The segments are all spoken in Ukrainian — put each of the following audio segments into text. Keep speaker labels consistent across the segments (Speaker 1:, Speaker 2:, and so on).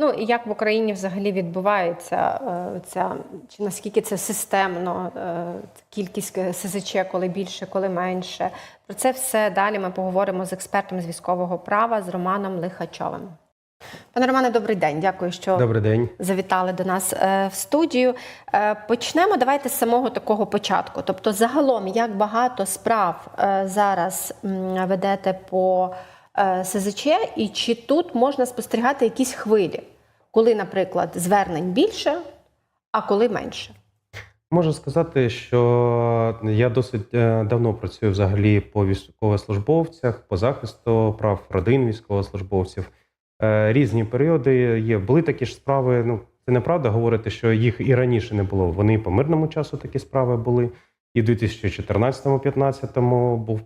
Speaker 1: Ну і як в Україні взагалі відбувається е, ця чи наскільки це системно, е, кількість СЗЧ, коли більше, коли менше. Про це все далі ми поговоримо з експертом з військового права з Романом Лихачовим. Пане Романе, добрий день. Дякую, що
Speaker 2: Добрий день.
Speaker 1: завітали до нас е, в студію. Е, Почнемо давайте з самого такого початку. Тобто, загалом, як багато справ е, зараз ведете по е, СЗЧ, і чи тут можна спостерігати якісь хвилі, коли, наприклад, звернень більше, а коли менше?
Speaker 2: Можу сказати, що я досить е, давно працюю взагалі по військовослужбовцях, по захисту прав родин військовослужбовців. Е, Різні періоди є. Були такі ж справи. Ну це неправда говорити, що їх і раніше не було. Вони по мирному часу такі справи були. І в 2014-2015 був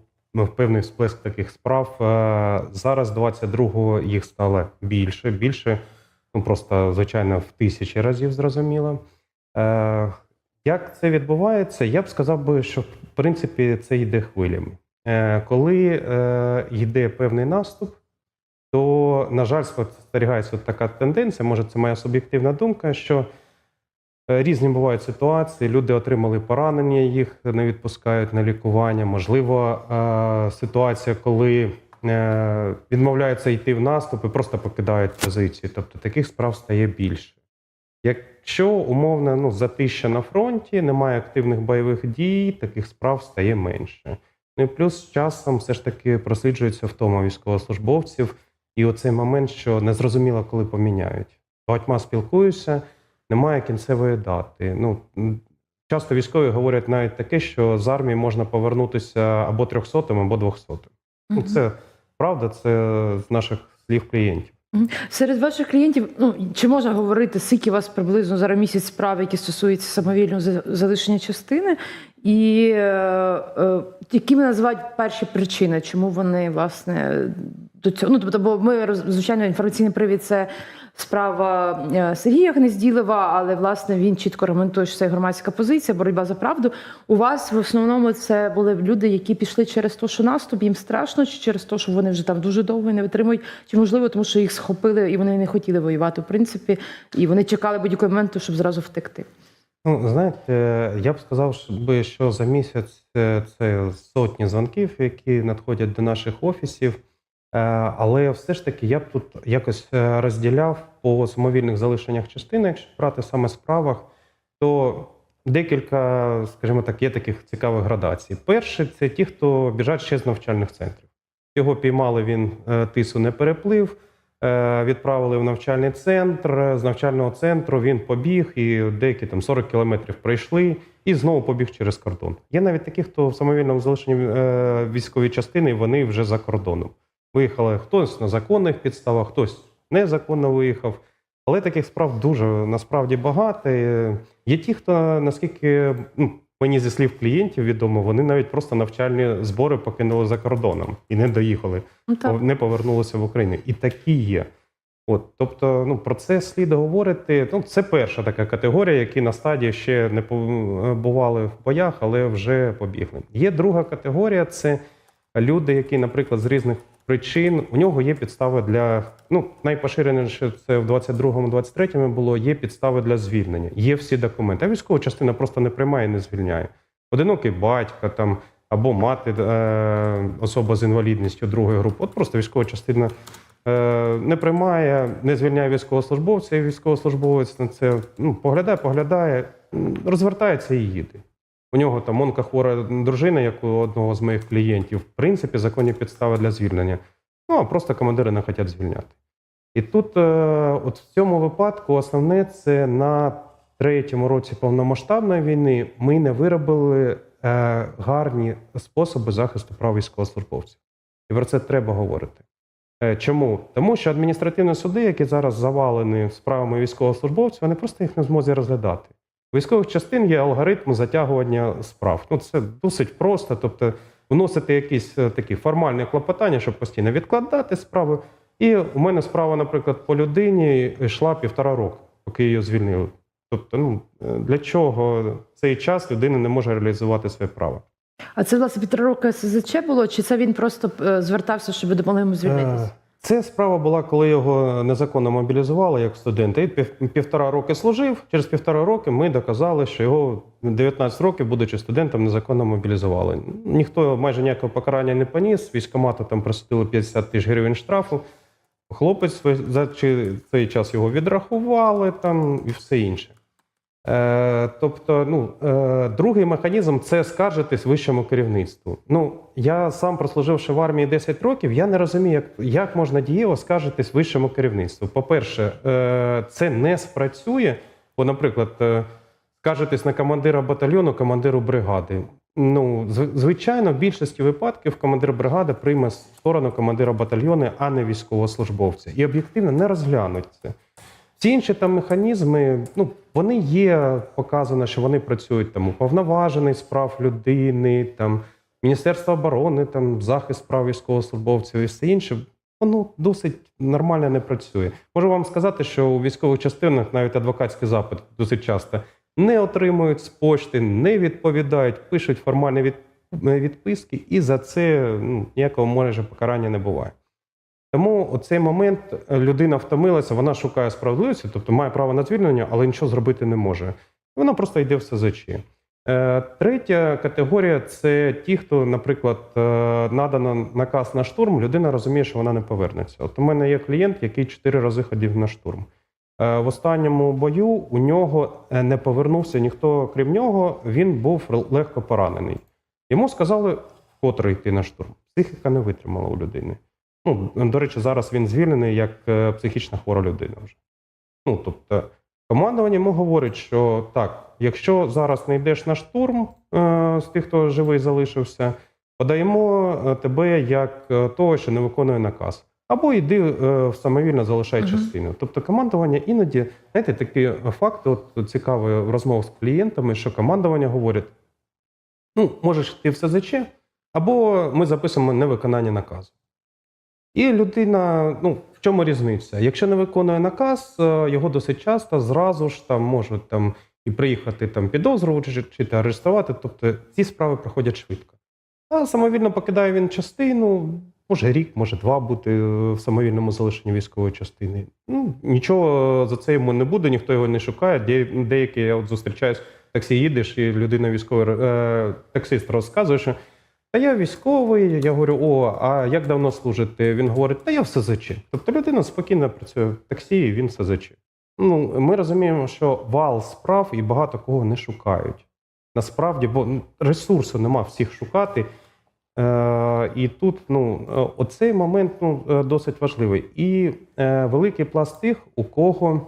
Speaker 2: певний сплеск таких справ. Е, Зараз 22-го їх стало більше. Більше, ну просто звичайно, в тисячі разів зрозуміло. Е, Як це відбувається? Я б сказав би, що в принципі це йде хвилями. Е, Коли йде певний наступ, то, на жаль, спостерігається така тенденція, може, це моя суб'єктивна думка, що різні бувають ситуації. Люди отримали поранення, їх не відпускають на лікування. Можливо, е, ситуація, коли е, відмовляються йти в наступ і просто покидають позиції. Тобто таких справ стає більше. Якщо умовно ну, затища на фронті, немає активних бойових дій, таких справ стає менше. Ну і плюс з часом все ж таки просліджується втома військовослужбовців, і оцей момент, що незрозуміло, коли поміняють. Багатьма спілкуюся, немає кінцевої дати. Ну часто військові говорять навіть таке, що з армії можна повернутися або 300 або 200 Ну, це правда, це з наших слів клієнтів.
Speaker 3: Серед ваших клієнтів, ну чи можна говорити, скільки у вас приблизно зараз місяць справ, які стосуються самовільного за- залишення частини, і е, е, якими називають перші причини, чому вони власне до цього? Ну тобто, бо ми звичайно інформаційний привід це справа е, Сергія Гнезділова, але власне він чітко аргументує, що це громадська позиція, боротьба за правду. У вас в основному це були люди, які пішли через те, що наступ їм страшно, чи через те, що вони вже там дуже довго не витримують, чи можливо, тому що їх схопили і вони не хотіли воювати, в принципі, і вони чекали будь-якого моменту, щоб зразу втекти.
Speaker 2: Ну, знаєте, я б сказав, що за місяць е, це сотні дзвонків, які надходять до наших офісів. Е, Але все ж таки я б тут якось е, розділяв по самовільних залишеннях частини, якщо брати саме справах, то декілька, скажімо так, є таких цікавих градацій. Перше, це ті, хто біжать ще з навчальних центрів. Його піймали, він е, тису не переплив. Відправили в навчальний центр. З навчального центру він побіг, і деякі там 40 кілометрів пройшли, і знову побіг через кордон. Є навіть такі, хто в самовільному залишенні військової частини, вони вже за кордоном. Виїхали хтось на законних підставах, хтось незаконно виїхав. Але таких справ дуже насправді багато. Є ті, хто наскільки ну, мені зі слів клієнтів відомо, вони навіть просто навчальні збори покинули за кордоном і не доїхали
Speaker 3: Ну так.
Speaker 2: не повернулися в Україну. І такі є. От, тобто, ну про це слід говорити. Ну, це перша така категорія, які на стадії ще не побували в боях, але вже побігли. Є друга категорія це люди, які, наприклад, з різних причин у нього є підстави для ну найпоширеніше це в 22-му, 23-му було. Є підстави для звільнення. Є всі документи. А військова частина просто не приймає, і не звільняє. Одинокий батько там або мати е, особа з інвалідністю другої групи. От просто військова частина е, не приймає, не звільняє військовослужбовця, і військовослужбовець на це ну, поглядає, поглядає, розвертається і їде. У нього там онкохвора дружина, як у одного з моїх клієнтів, в принципі, законні підстави для звільнення. Ну, а просто командири не хочуть звільняти. І тут, е, от в цьому випадку, основне це на третьому році повномасштабної війни ми не виробили е, гарні способи захисту прав військовослужбовців. І про це треба говорити. Е, Чому? Тому що адміністративні суди, які зараз завалені справами військовослужбовців, вони просто їх не змозі розглядати. Військових частин є алгоритм затягування справ. Ну, це досить просто. Тобто, вносити якісь е, такі формальні клопотання, щоб постійно відкладати справи. І у мене справа, наприклад, по людині йшла півтора року, поки її звільнили. Тобто, ну е, для чого цей час людина не може реалізувати своє право?
Speaker 3: А це власне півтора роки СЗЧ було, чи це він просто е, звертався, щоб допомогли йому звільнитися?
Speaker 2: Це справа була, коли його незаконно мобілізували як студента. І пів- півтора роки служив. Через півтора роки ми доказали, що його 19 років, будучи студентом, незаконно мобілізували. Ніхто майже ніякого покарання не поніс. Військомату там присудили 50 тисяч гривень штрафу. Хлопець за цей час його відрахували там і все інше. Е, тобто, ну, е, другий механізм це скаржитись вищому керівництву. Ну, я сам прослуживши в армії 10 років, я не розумію, як, як можна дієво скаржитись вищому керівництву. По-перше, е, це не спрацює, бо, наприклад, скаржитись на командира батальйону, командиру бригади. Ну, звичайно, в більшості випадків командир бригади прийме сторону командира батальйону, а не військовослужбовця. І об'єктивно не розглянуть це. Всі інші там механізми, ну вони є, показано, що вони працюють там уповноважений з прав людини, там Міністерство оборони, там захист прав військовослужбовців і все інше. Воно досить нормально не працює. Можу вам сказати, що у військових частинах навіть адвокатський запит досить часто не отримують з пошти, не відповідають, пишуть формальні від, відписки, і за це ну, ніякого може покарання не буває. Тому у цей момент е, людина втомилася, вона шукає справедливості, тобто має право на звільнення, але нічого зробити не може. Вона просто йде в СЗЧ. Е, Третя категорія це ті, хто, наприклад, е, надано наказ на штурм, людина розуміє, що вона не повернеться. От у мене є клієнт, який чотири рази ходив на штурм. В останньому бою у нього не повернувся ніхто, крім нього, він був легко поранений. Йому сказали, вкотре йти на штурм. Психіка не витримала у людини. Ну, до речі, зараз він звільнений як е, психічно хвора людина вже. Ну, тобто, командування йому говорить, що так, якщо зараз не йдеш на штурм е, з тих, хто живий залишився, подаємо е, тебе як е, того, що не виконує наказ. Або йди е, в самовільно залишай
Speaker 3: Мгм.
Speaker 2: частину. Тобто командування іноді, знаєте, такі факти, от цікаві розмов з клієнтами, що командування говорить: ну, можеш йти в СЗЧ, або ми записуємо невиконання наказу. І людина, ну в чому різниця? Якщо не виконує наказ, е, його досить часто зразу ж там можуть там і приїхати там підозрювати чи, арештувати. Тобто ці справи проходять швидко. А самовільно покидає він частину, може рік, може два бути е, в самовільному залишенні військової частини. Ну нічого за це йому не буде, ніхто його не шукає. Де, деякі я от зустрічаюсь, таксі їдеш, і людина військовий е, таксист розказує, що та я військовий. Я говорю, о, а як давно служите? Він говорить, та я в СЗЧ. Тобто людина спокійно працює в таксі, і він в СЗЧ. Ну, ми розуміємо, що вал справ і багато кого не шукають. Насправді, бо ну, ресурсу нема всіх шукати. Е, і тут ну, е, оцей момент ну, е, досить важливий. І е, великий пласт тих, у кого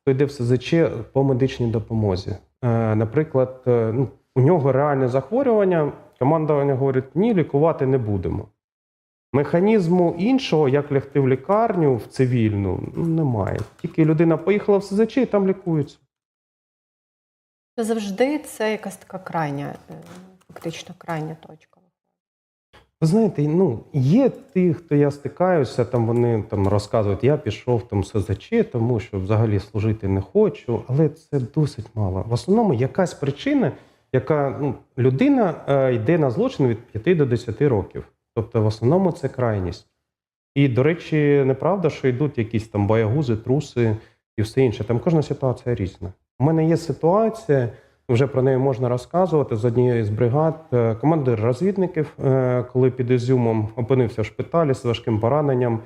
Speaker 2: хто йде в СЗЧ по медичній допомозі. Е, наприклад, е, ну, у нього реальне захворювання, командування говорить, ні, лікувати не будемо. Механізму іншого, як лягти в лікарню в цивільну, ну, немає. Тільки людина поїхала в СЗЧ і там лікується.
Speaker 1: Завжди це якась така крайня, е, фактично крайня точка.
Speaker 2: Ви знаєте, ну є ті, хто я стикаюся, там вони там розказують, я пішов там СЗЧ, тому що взагалі служити не хочу, але це досить мало. В основному якась причина, яка ну, людина е, йде на злочин від 5 до 10 років. Тобто, в основному це крайність. І, до речі, неправда, що йдуть якісь там боягузи, труси і все інше. Там кожна ситуація різна. У мене є ситуація, вже про неї можна розказувати з однієї з бригад. Е, Командир розвідників, е, коли під Ізюмом опинився в шпиталі з важким пораненням,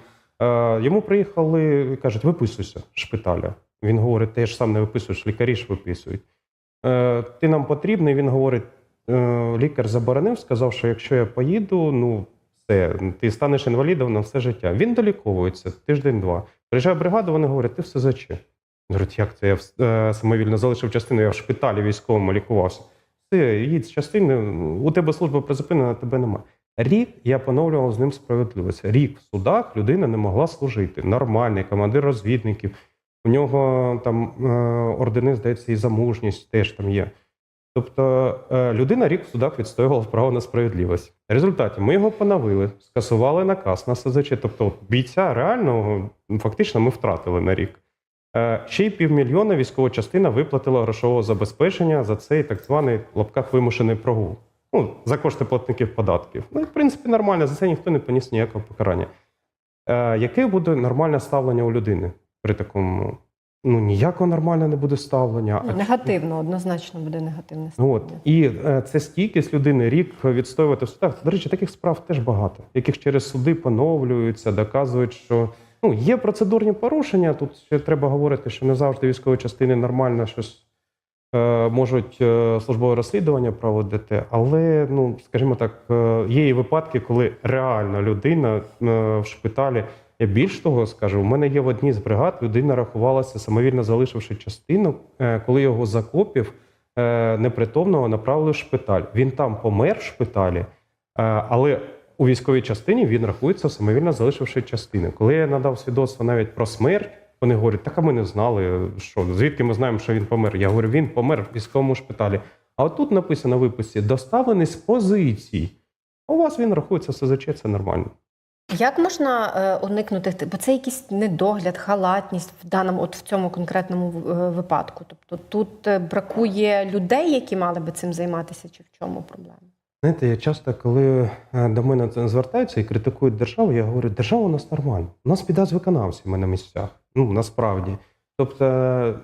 Speaker 2: йому приїхали і кажуть, виписуйся з шпиталя. Він говорить, ти ж сам не виписуєш, лікарі ж виписують. Е, Ти нам потрібний. Він говорить, е, лікар заборонив, сказав, що якщо я поїду, ну все, ти станеш інвалідом на все життя. Він доліковується тиждень-два. Приїжджає бригада, вони говорять, ти все заче. Говорять, як це я е, самовільно залишив частину, я в шпиталі військовому лікувався. Все, їдь з частини, у тебе служба призупинена, тебе нема. Рік я поновлював з ним справедливість. Рік в судах людина не могла служити. Нормальний командир розвідників. У нього там е, ордени, здається, і за мужність теж там є. Тобто е, людина рік в судах відстоювала право на справедливість. В результаті ми його поновили, скасували наказ на СЗЧ. Тобто бійця реального фактично ми втратили на рік. Е, Ще й півмільйона військова частина виплатила грошового забезпечення за цей так званий в лапках вимушений прогул. Ну, за кошти платників податків. Ну, і, в принципі, нормально, за це ніхто не поніс ніякого покарання. Яке буде нормальне ставлення у людини при такому? Ну, ніякого нормального не буде ставлення. а
Speaker 1: Негативно, однозначно буде негативне
Speaker 2: От і е, це стійкість людини рік відстоювати в судах. До речі, таких справ теж багато, яких через суди поновлюються, доказують, що ну є процедурні порушення. Тут ще треба говорити, що не завжди військові частини нормально щось е, можуть е, службове розслідування проводити. Але ну скажімо так, е, є і випадки, коли реально людина е, в шпиталі. Я більш того скажу, у мене є в одній з бригад людина рахувалася самовільно залишивши частину, е, коли його з окопів е, непритомного направили в шпиталь. Він там помер в шпиталі, е, але у військовій частині він рахується самовільно залишивши частини. Коли я надав свідоцтво навіть про смерть, вони говорять, так а ми не знали, що звідки ми знаємо, що він помер. Я говорю, він помер в військовому шпиталі. А от тут написано в виписі доставлений з позицій. У вас він рахується СЗЧ, це нормально.
Speaker 1: Як можна е, уникнути, бо це якийсь недогляд, халатність в даному, от в цьому конкретному е, випадку? Тобто тут е, бракує людей, які мали би цим займатися, чи в чому проблема?
Speaker 2: Знаєте, я часто, коли е, до мене звертаються і критикують державу, я говорю, держава у нас нормальна. У нас біда з виконавцями на місцях. Ну насправді. Тобто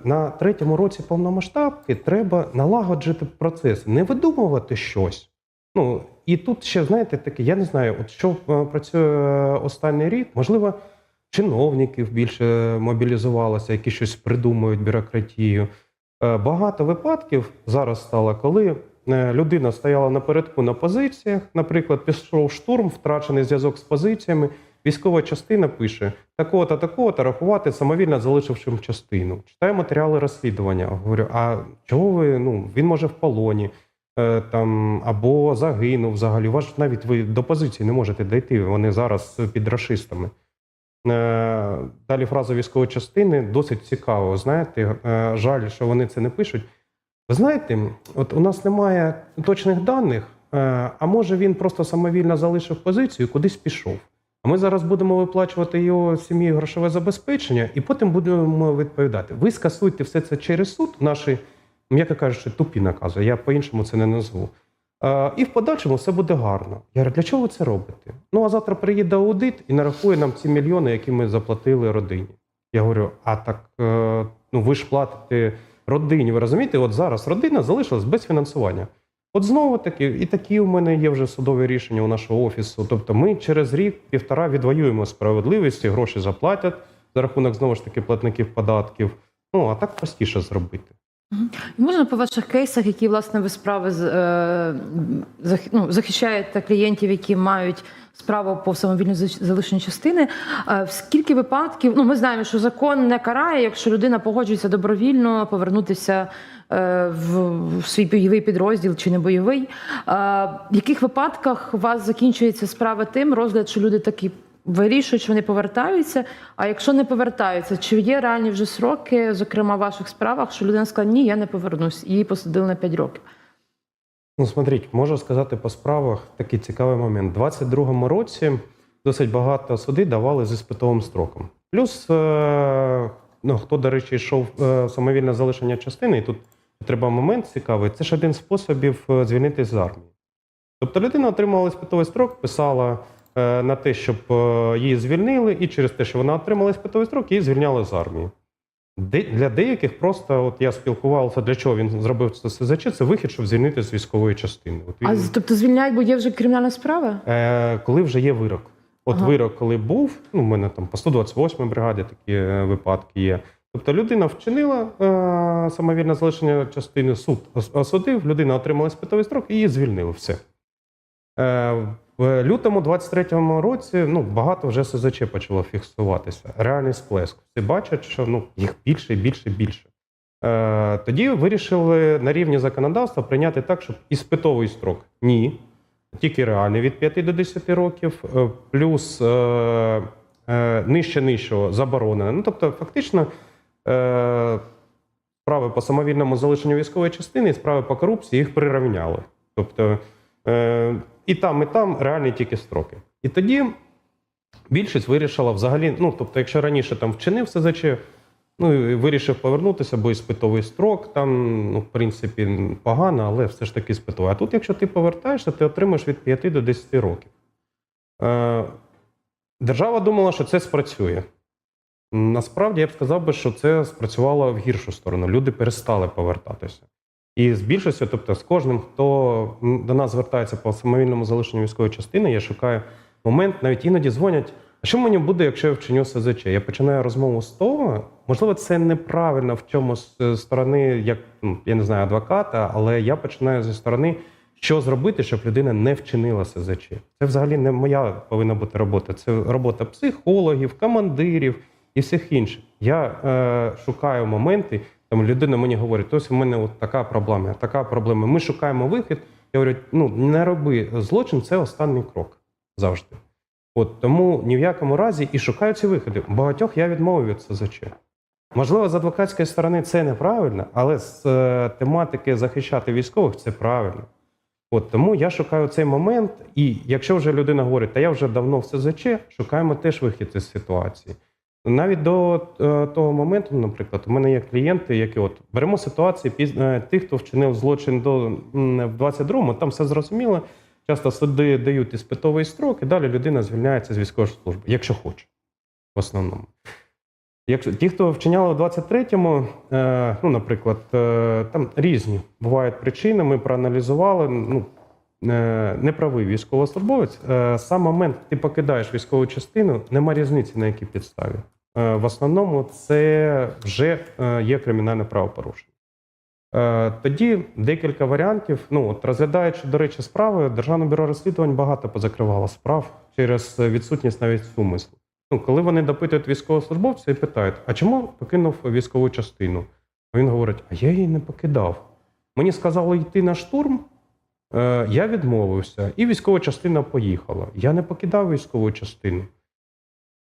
Speaker 2: на третьому році повномасштабки треба налагоджити процес, не видумувати щось. Ну і тут ще знаєте таке, я не знаю, от що е, працює останній рік, можливо, чиновників більше мобілізувалося, які щось придумують бюрократію. Е, Багато випадків зараз стало, коли е, людина стояла напередку на позиціях, наприклад, пішов штурм, втрачений зв'язок з позиціями. Військова частина пише такого-то, такого-то рахувати самовільно залишивши частину. Читаю матеріали розслідування. Говорю, а чого ви? Ну він може в полоні е, там або загинув взагалі. У вас навіть ви до позиції не можете дійти. Вони зараз під рашистами. Е, Далі фраза військової частини досить цікаво. Знаєте, е, жаль, що вони це не пишуть. Ви знаєте, от у нас немає точних даних, е, а може він просто самовільно залишив позицію і кудись пішов. А ми зараз будемо виплачувати його сім'ї грошове забезпечення, і потім будемо відповідати. Ви скасуйте все це через суд, наші, м'яко кажучи, тупі накази. Я по-іншому це не назву. Е, І в подальшому все буде гарно. Я говорю, для чого ви це робите? Ну а завтра приїде аудит і нарахує нам ці мільйони, які ми заплатили родині. Я говорю: а так е, ну ви ж платите родині. Ви розумієте, от зараз родина залишилась без фінансування. От знову таки, і такі у мене є вже судові рішення у нашого офісу. Тобто, ми через рік-півтора відвоюємо справедливість, і гроші заплатять за рахунок знову ж таки платників податків. Ну а так простіше зробити.
Speaker 3: Можна по ваших кейсах, які власне ви справи е, ну, захищаєте клієнтів, які мають справу по самовільно за- залишенню частини. е, В скільки випадків ну ми знаємо, що закон не карає, якщо людина погоджується добровільно повернутися е, в, свій бойовий підрозділ чи не бойовий. В яких випадках у вас закінчується справа тим розгляд, що люди такі вирішують, що вони повертаються. А якщо не повертаються, чи є реальні вже сроки, зокрема в ваших справах, що людина сказала, ні, я не повернусь, її посадили на 5 років.
Speaker 2: Ну, смотріть, можу сказати по справах такий цікавий момент. У 22-му році досить багато суди давали з іспитовим строком. Плюс, е, ну, хто, до речі, йшов е, самовільне залишення частини, і тут треба момент цікавий, це ж один з способів е, звільнитись з армії. Тобто людина отримала іспитовий строк, писала на те, щоб е, її звільнили, і через те, що вона отримала іспитовий строк, її звільняли з армії. Де, для деяких просто, от я спілкувався, для чого він зробив це СЗЧ, це вихід, щоб звільнити з військової частини. От він,
Speaker 3: з- тобто звільняють, бо є вже кримінальна справа?
Speaker 2: е, коли вже є вирок. От
Speaker 3: Ага.
Speaker 2: вирок, коли був, ну, у мене там по 128 бригаді такі е, випадки є. Тобто людина вчинила е, самовільне залишення частини, суд ос- осудив, людина отримала спитовий строк і її звільнили. Все. Е, в лютому 23-му році ну, багато вже СЗЧ почало фіксуватися. Реальний сплеск. Всі бачать, що ну, їх більше і більше і більше. Е, тоді вирішили на рівні законодавства прийняти так, щоб іспитовий строк ні. Тільки реальний від 5 до 10 років, е, плюс е, е, нижче нижчого заборонено. Ну, тобто, фактично, е, справи по самовільному залишенню військової частини і справи по корупції їх прирівняли. Тобто і там, і там реальні тільки строки. І тоді більшість вирішила взагалі, ну тобто, якщо раніше там вчинив СЗЧ, ну і вирішив повернутися, бо іспитовий строк, там, ну, в принципі, погано, але все ж таки іспитовий. А тут, якщо ти повертаєшся, ти отримаєш від 5 до 10 років. Е, Держава думала, що це спрацює. Насправді я б сказав би, що це спрацювало в гіршу сторону. Люди перестали повертатися. І з більшістю, тобто з кожним, хто до нас звертається по самовільному залишенню військової частини, я шукаю момент, навіть іноді дзвонять. А що мені буде, якщо я вчиню СЗЧ? Я починаю розмову з того, можливо, це неправильно в чомусь з сторони, як ну, я не знаю, адвоката, але я починаю зі сторони, що зробити, щоб людина не вчинила СЗЧ. Це взагалі не моя повинна бути робота. Це робота психологів, командирів і всіх інших. Я е, шукаю моменти. Там людина мені говорить, ось у мене от така проблема, така проблема. Ми шукаємо вихід. Я говорю, ну не роби злочин, це останній крок завжди. От тому ні в якому разі і шукаю ці виходи. Багатьох я відмовив від СЗЧ. Можливо, з адвокатської сторони це неправильно, але з е, тематики захищати військових це правильно. От тому я шукаю цей момент, і якщо вже людина говорить, та я вже давно в СЗЧ, шукаємо теж вихід із ситуації. Навіть до е, того моменту, наприклад, у мене є клієнти, які от беремо ситуації е, тих, хто вчинив злочин до в 22-му, там все зрозуміло. Часто суди дають іспитовий строк, і далі людина звільняється з військової служби, якщо хоче, в основному. Якщо ті, хто вчиняли в 23-му, е, ну, наприклад, там різні бувають причини, ми проаналізували. Ну, неправий військовослужбовець. Е, сам момент, ти покидаєш військову частину, нема різниці на якій підставі. Е, в основному це вже е, є кримінальне правопорушення. Е, Тоді декілька варіантів. Ну, от розглядаючи, до речі, справи, Державне бюро розслідувань багато позакривало справ через відсутність навіть умислу. Ну, коли вони допитують військовослужбовця і питають, а чому покинув військову частину? Він говорить: а я її не покидав. Мені сказали йти на штурм, е, я відмовився, і військова частина поїхала. Я не покидав військову частину.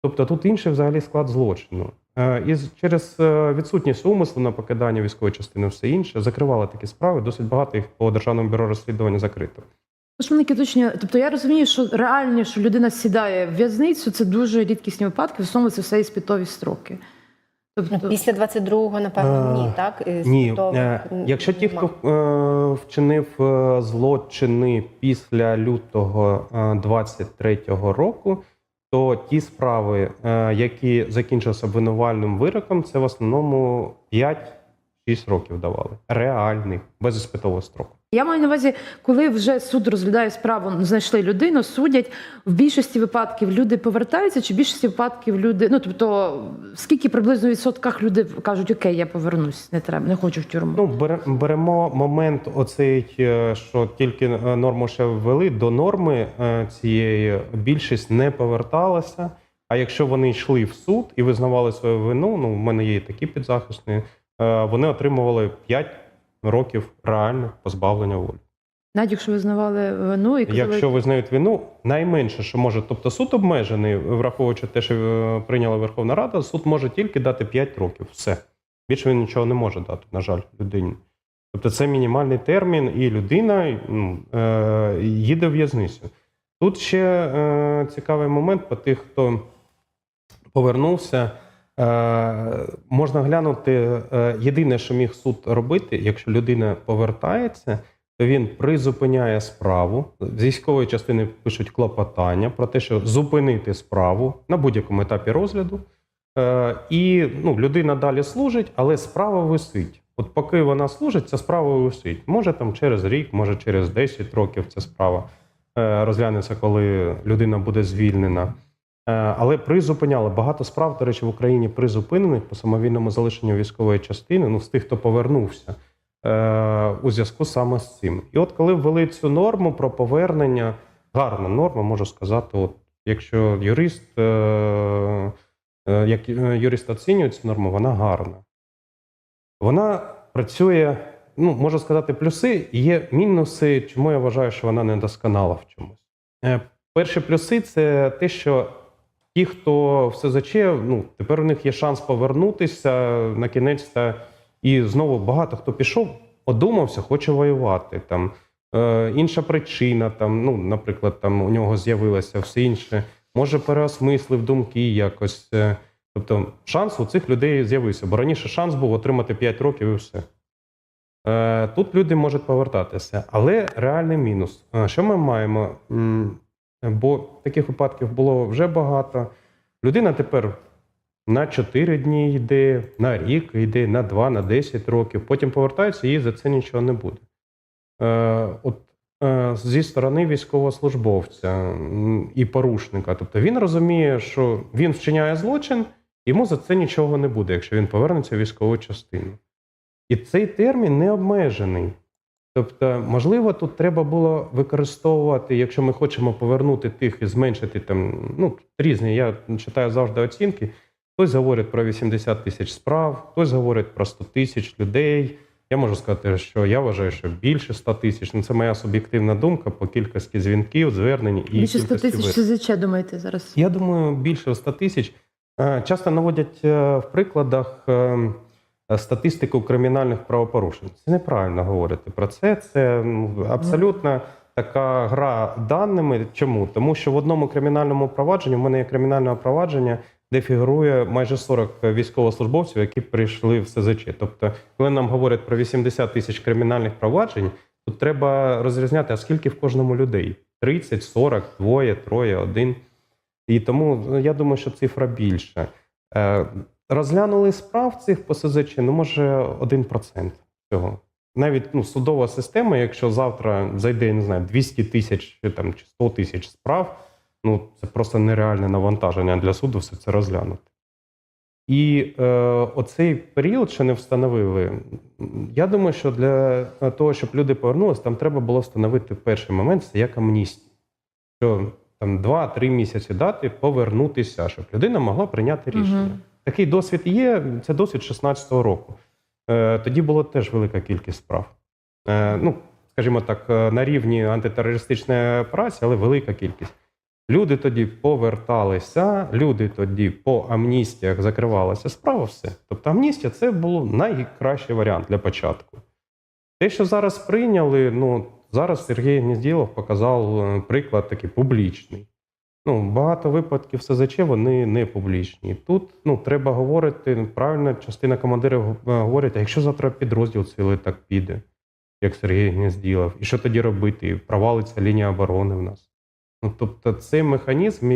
Speaker 2: Тобто тут інший взагалі склад злочину. Е, І через е, відсутність умислу на покидання військової частини, все інше, закривали такі справи. Досить багато їх по Державному бюро розслідування закрито.
Speaker 3: Мене уточнення. Тобто я розумію, що реально, що людина сідає в в'язницю, це дуже рідкісні випадки, в основному це все іспитові строки. Тобто,
Speaker 1: Після 22-го, напевно, ні,
Speaker 2: Е,
Speaker 1: так? І
Speaker 2: Ні,
Speaker 1: світових
Speaker 2: е, якщо ті, хто е, вчинив е, злочини після лютого е, 23-го року, то ті справи, е, які закінчилися обвинувальним вироком, це в основному 5-6 років давали. Реальних, без іспитового строку.
Speaker 3: Я маю на увазі, коли вже суд розглядає справу, знайшли людину, судять. В більшості випадків люди повертаються, чи в більшості випадків люди. Ну тобто, скільки приблизно відсотках люди кажуть, окей, я повернусь, не треба, не хочу в тюрму.
Speaker 2: Ну, бере- беремо момент оцей, е, що тільки е, норму ще ввели, до норми е, цієї більшість не поверталася. А якщо вони йшли в суд і визнавали свою вину, ну в мене є такі підзахисні, вони отримували 5 років реально позбавлення волі.
Speaker 3: Навіть якщо визнавали вину і казали,
Speaker 2: Якщо визнають вину, найменше, що може, тобто суд обмежений, враховуючи те, що е, прийняла Верховна Рада, суд може тільки дати 5 років. Все. Більше він нічого не може дати, на жаль, людині. Тобто це мінімальний термін, і людина ну, е, їде в в'язницю. Тут ще е, цікавий момент по тих, хто повернувся. Е, можна глянути, е, єдине, що міг суд робити, якщо людина повертається, то він призупиняє справу. З військової частини пишуть клопотання про те, що зупинити справу на будь-якому етапі розгляду. Е, і ну, людина далі служить, але справа висить. От поки вона служить, ця справа висить. Може там через рік, може через 10 років ця справа розглянеться, коли людина буде звільнена. Е, Але призупиняли багато справ, до речі, в Україні призупинених по самовільному залишенню військової частини, ну з тих, хто повернувся е, у зв'язку саме з цим. І от коли ввели цю норму про повернення, гарна норма, можу сказати, от якщо юрист, е, як юрист оцінює цю норму, вона гарна. Вона працює, ну можу сказати, плюси, є мінуси, чому я вважаю, що вона недосконала в чомусь. Перші плюси це те, що ті, хто в СЗЧ, ну тепер у них є шанс повернутися на кінець і знову багато хто пішов, одумався, хоче воювати. Там е, інша причина, там, ну, наприклад, там у нього з'явилося все інше. Може, переосмислив думки якось. Е, тобто, шанс у цих людей з'явився, бо раніше шанс був отримати 5 років і все. Е, Тут люди можуть повертатися, але реальний мінус. Е, Що ми маємо? Бо таких випадків було вже багато. Людина тепер на 4 дні йде, на рік йде, на 2, на 10 років, потім повертається, і за це нічого не буде. Е, от е, зі сторони військовослужбовця і порушника. Тобто він розуміє, що він вчиняє злочин, йому за це нічого не буде, якщо він повернеться в військову частину. І цей термін не обмежений. Тобто, можливо, тут треба було використовувати, якщо ми хочемо повернути тих і зменшити там, ну, різні, я читаю завжди оцінки. Хтось говорить про 80 тисяч справ, хтось говорить про 100 тисяч людей. Я можу сказати, що я вважаю, що більше 100 тисяч. Ну, це моя суб'єктивна думка по кількості дзвінків, звернень і
Speaker 3: Більше 100 тисяч СЗЧ, думаєте, зараз?
Speaker 2: я думаю, більше 100 тисяч. Е, Часто наводять е, в прикладах е, статистику кримінальних правопорушень. Це неправильно говорити про це. Це абсолютно така гра даними. Чому? Тому що в одному кримінальному провадженні в мене є кримінальне провадження, де фігурує майже 40 військовослужбовців, які прийшли в СЗЧ. Тобто, коли нам говорять про 80 тисяч кримінальних проваджень, тут треба розрізняти, а скільки в кожному людей: 30, 40, двоє, троє, один. І тому ну, я думаю, що цифра більша. Розглянули справ цих по СЗЧ, ну може 1% цього. Навіть ну, судова система, якщо завтра зайде, я не знаю, 200 тисяч чи там чи 100 тисяч справ, ну це просто нереальне навантаження для суду все це розглянути. І е, оцей період ще не встановили. Я думаю, що для того, щоб люди повернулися, там треба було встановити перший момент це як амністія. Що там 2-3 місяці дати повернутися, щоб людина могла прийняти рішення.
Speaker 3: Мгм.
Speaker 2: Такий досвід є, це досвід 16-го року. Е, тоді було теж велика кількість справ. Е, ну, скажімо так, е, на рівні антитерористичної операції, але велика кількість. Люди тоді поверталися, люди тоді по амністіях закривалася справа, все. Тобто амністія це був найкращий варіант для початку. Те, що зараз прийняли, ну зараз Сергій Гнізділов показав приклад такий публічний. Ну, багато випадків СЗЧ вони не публічні. Тут ну, треба говорити правильно, частина командирів говорить: говорять, а якщо завтра підрозділ цілий так піде, як Сергій Гнізділов, і що тоді робити? І Провалиться лінія оборони в нас. Ну, тобто, цей механізм,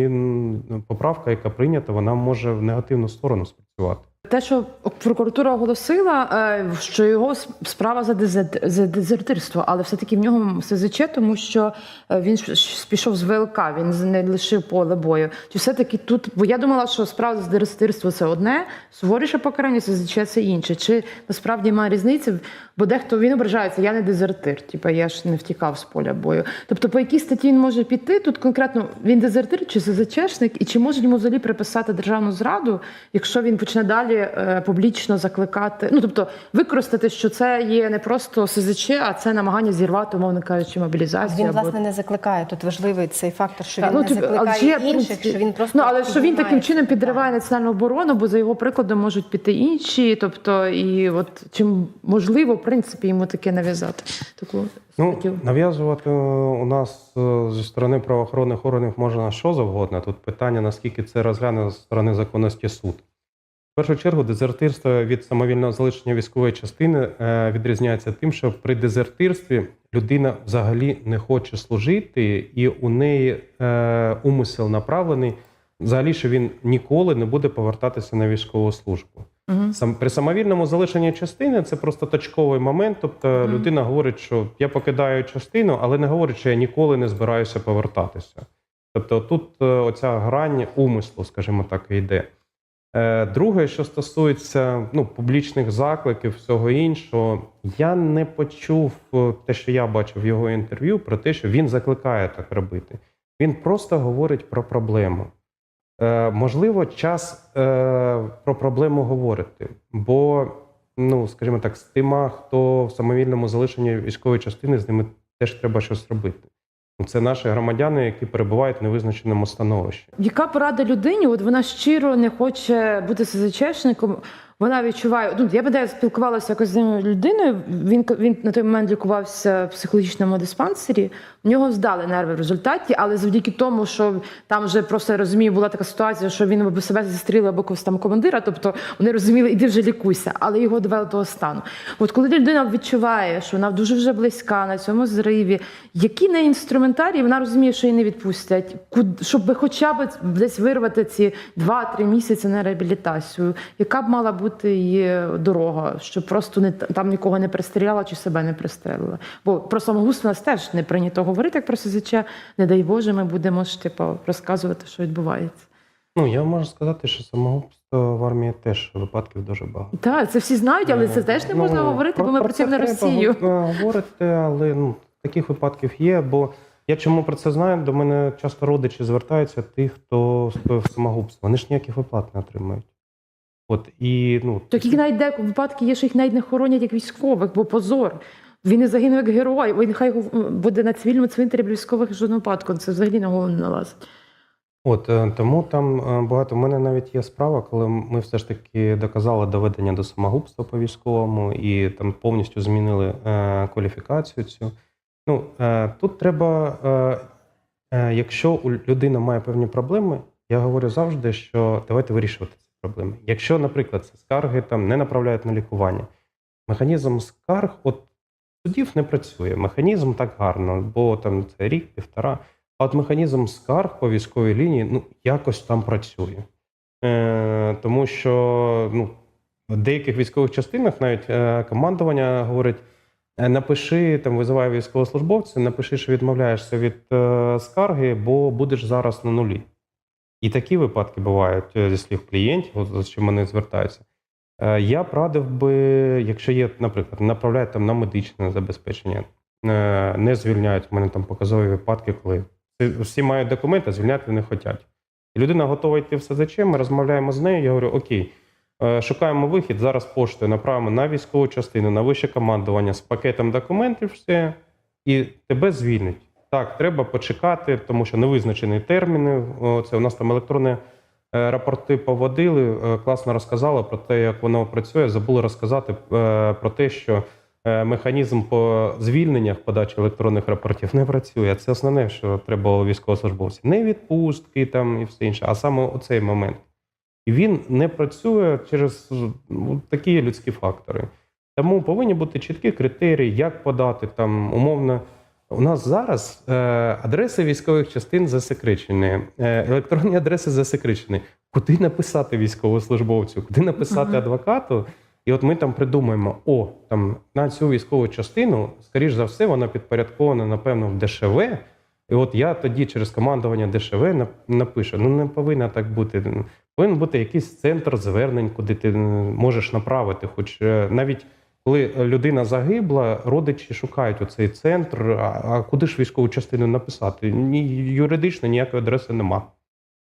Speaker 2: ну, поправка, яка прийнята, вона може в негативну сторону спрацювати.
Speaker 3: Те, що прокуратура оголосила, е, що його справа за дезертирство, але все-таки в нього СЗЧ, тому що е, він пішов з ВЛК, він не лишив поле бою. Чи все-таки тут, бо я думала, що справа за дезертирство це одне, суворіше покарання, СЗЧ це інше. Чи насправді має різниця? Бо дехто він ображається, я не дезертир, типу я ж не втікав з поля бою. Тобто, по якій статті він може піти? Тут конкретно він дезертир чи СЗЧшник, і чи можуть йому взагалі приписати державну зраду, якщо він почне далі е, публічно закликати, ну тобто використати, що це є не просто СЗЧ, а це намагання зірвати, умовно кажучи, мобілізацію.
Speaker 1: Він
Speaker 3: або-
Speaker 1: власне не закликає. Тут важливий цей фактор, що
Speaker 3: Так,
Speaker 1: він не
Speaker 3: типу, але
Speaker 1: закликає
Speaker 3: ж
Speaker 1: інших,
Speaker 3: принципі,
Speaker 1: що він просто
Speaker 3: ну але що він таким чином підриває національну оборону, бо за його прикладом можуть піти інші. Тобто, і от чим можливо, принципі, йому таке нав'язати таку
Speaker 2: Ну,
Speaker 3: статтю.
Speaker 2: нав'язувати е, у нас е, зі сторони правоохоронних органів можна що завгодно. Тут питання, наскільки це розгляне зі сторони законності суд. В першу чергу, дезертирство від самовільного залишення військової частини е, відрізняється тим, що при дезертирстві людина взагалі не хоче служити, і у неї умисел направлений, взагалі, що він ніколи не буде повертатися на військову службу. Сам при самовільному залишенні частини це просто точковий момент. Тобто
Speaker 3: Мгм.
Speaker 2: людина говорить, що я покидаю частину, але не говорить, що я ніколи не збираюся повертатися. Тобто тут е, оця грань умислу, скажімо так, і йде. Е, Друге, що стосується ну, публічних закликів, всього іншого, я не почув е, те, що я бачив в його інтерв'ю, про те, що він закликає так робити. Він просто говорить про проблему. Е, можливо, час е, про проблему говорити, бо, ну, скажімо так, з тима, хто в самовільному залишенні військової частини, з ними теж треба щось робити. Ну, Це наші громадяни, які перебувають в невизначеному становищі.
Speaker 3: Яка порада людині? От вона щиро не хоче бути СЗЧшником. Вона відчуває. Ну, я пам'ятаю, спілкувалася якось з людиною. Він він на той момент лікувався в психологічному диспансері. У нього здали нерви в результаті, але завдяки тому, що там вже просто я розумію, була така ситуація, що він або себе застрілив, або когось там командира. Тобто вони розуміли, іди вже лікуйся, але його довели до стану. От коли людина відчуває, що вона дуже вже близька на цьому зриві, які не інструментарії, вона розуміє, що її не відпустять, щоб хоча б десь вирвати ці 2-3 місяці на реабілітацію, яка б мала бути її дорога, щоб просто не там нікого не пристріляла чи себе не пристрелила. Бо про самогубство у нас теж не прийнято говорити, як про СЗЧ. Не дай Боже, ми будемо ж типу, розказувати, що відбувається.
Speaker 2: Ну, я можу сказати, що самогубство в армії теж випадків дуже багато.
Speaker 3: Так, це всі знають, але це теж не можна
Speaker 2: Ну,
Speaker 3: говорити, бо ми
Speaker 2: про
Speaker 3: працюємо на Росію.
Speaker 2: говорити, але ну, таких випадків є. Бо я чому про це знаю? До мене часто родичі звертаються, ті, хто скоїв самогубство. Вони ж ніяких виплат не отримують. От і ну
Speaker 3: Так їх навіть де випадки є, що їх навіть не хоронять як військових, бо позор. Він не загинув як герой, він хай буде на цивільному цвинтарі військових жодного випадку. Це взагалі на голову не налазить.
Speaker 2: От е, тому там е, багато. У мене навіть є справа, коли ми все ж таки доказали доведення до самогубства по військовому і там повністю змінили е, кваліфікацію цю. Ну е, тут треба, якщо людина має певні проблеми, я говорю завжди, що давайте вирішувати ці проблеми. Якщо, наприклад, це скарги там не направляють на лікування, механізм скарг, от судів не працює. Механізм так гарно, бо там це рік, півтора. А от механізм скарг по військовій лінії ну, якось там працює. Е, тому що ну, в деяких військових частинах навіть е, командування говорить: е, напиши, там визиває військовослужбовця, напиши, що відмовляєшся від е, скарги, бо будеш зараз на нулі. І такі випадки бувають е, зі слів клієнтів, от, за що вони звертаються. Е, Я б радив би, якщо є, наприклад, направляють там на медичне забезпечення, е, не звільняють. У мене там показові випадки, коли всі мають документи, звільняти не хочуть. І людина готова йти в СЗЧ, ми розмовляємо з нею. Я говорю: Окей, шукаємо вихід. Зараз поштою направимо на військову частину, на вище командування з пакетом документів, все, і тебе звільнять. Так, треба почекати, тому що невизначені терміни. Це у нас там електронні е, рапорти поводили. е, Класно розказали про те, як воно працює. Забули розказати е, про те, що механізм по звільненнях подачі електронних рапортів не працює. Це основне, що треба у військовослужбовців. Не відпустки там і все інше, а саме оцей момент. І він не працює через ну, такі людські фактори. Тому повинні бути чіткі критерії, як подати там умовно. У нас зараз е, адреси військових частин засекречені, е, електронні адреси засекречені. Куди написати військовослужбовцю, куди написати адвокату? І от ми там придумаємо: о, там на цю військову частину, скоріш за все, вона підпорядкована, напевно, в ДШВ. І от я тоді через командування ДШВ напишу: ну не повинна так бути. Повинен бути якийсь центр звернень, куди ти можеш направити. Хоч е, навіть коли людина загибла, родичі шукають оцей центр. А, куди ж військову частину написати? Ні юридично ніякої адреси нема.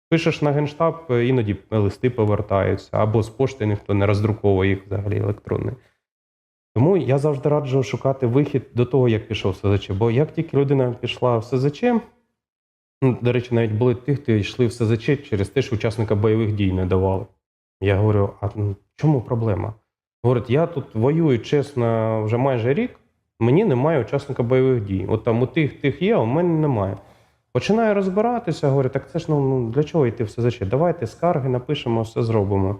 Speaker 2: Пишеш на генштаб, е, іноді листи повертаються, або з пошти ніхто не роздруковує їх взагалі електронний. Тому я завжди раджу шукати вихід до того, як пішов СЗЧ. Бо як тільки людина пішла в СЗЧ, ну, до речі, навіть були ті, хто йшли в СЗЧ через те, що учасника бойових дій не давали. Я говорю: а ну, чому проблема? Говорить, я тут воюю чесно вже майже рік, мені немає учасника бойових дій. От там у тих тих є, а у мене немає. Починаю розбиратися, говорю, так це ж ну, ну для чого йти в СЗЧ? Давайте скарги напишемо, все зробимо.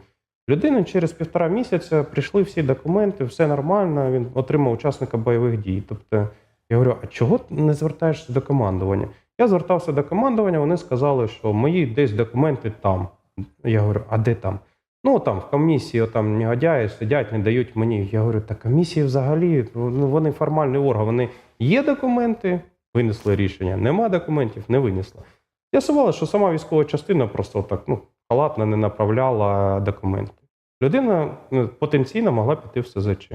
Speaker 2: Людина через півтора місяця прийшли всі документи, все нормально, він отримав учасника бойових дій. Тобто, я говорю, а чого ти не звертаєшся до командування? Я звертався до командування, вони сказали, що мої десь документи там. Я говорю, а де там? Ну там в комісії там негодяї сидять, не дають мені. Я говорю, та комісії взагалі, ну вони формальний орган. Вони є документи, винесли рішення, нема документів, не винесли. З'ясували, що сама військова частина просто так ну, халатно не направляла документи. Людина ну, потенційно могла піти в СЗЧ.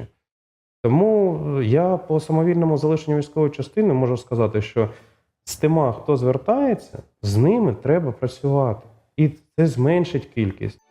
Speaker 2: Тому я по самовільному залишенню військової частини можу сказати, що з тима, хто звертається, з ними треба працювати. І це зменшить кількість.